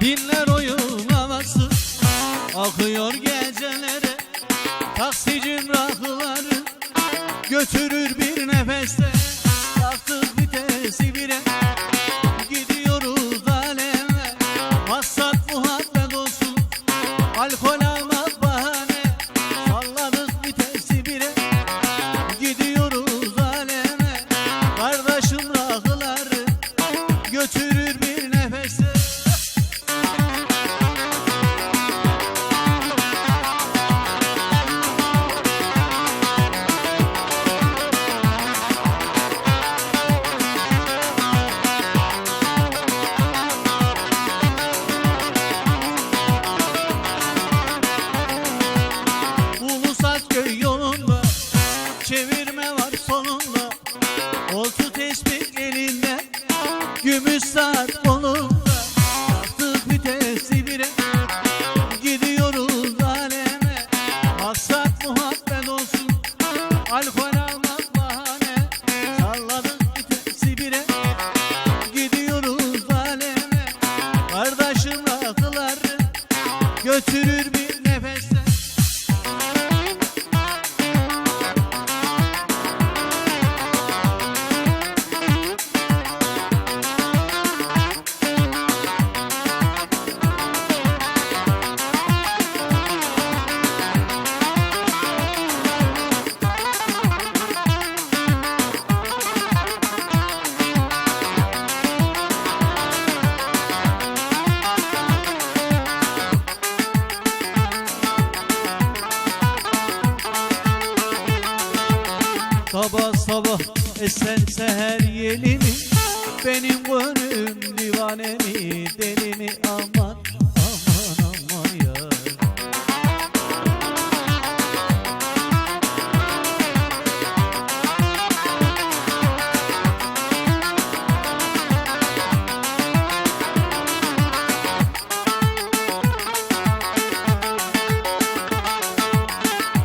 Dinle. Çevirme var sonunda. Oltu tespih elinde Gümüş saat kolunda. Taktık vitesi bire Gidiyoruz aleme. Maksat muhabbet olsun Alkol almak bahane. Salladık vitesi bire Gidiyoruz aleme. Kardeşim rakıları Götürür Sabah esen seher yeli mi Benim gönlüm divane mi aman aman aman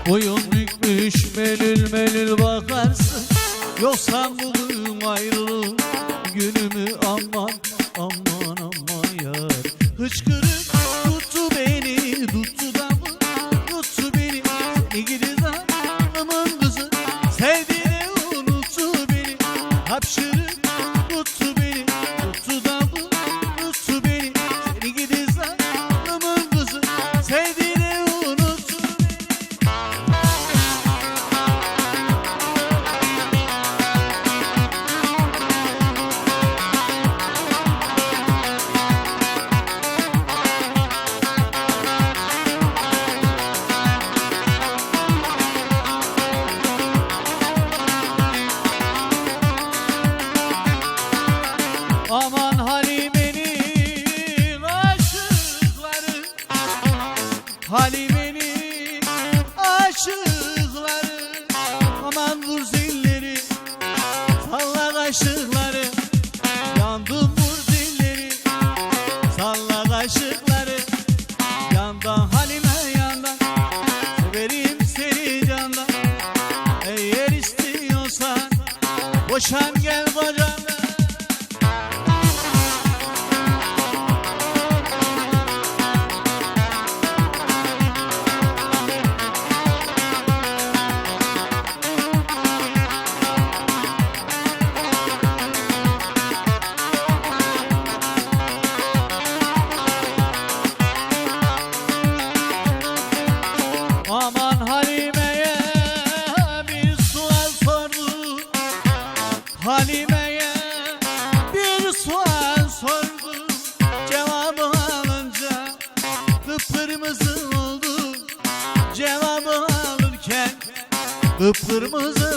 Boyun bükmüş melül melül Yoksa bugün ayrılık günümü aman aman aman yar. Hıçkırık tuttu beni tuttu da mı tuttu beni. Seni gidi zanımın kızı sevdiğini unuttu beni. Hapşırık kıpkırmızı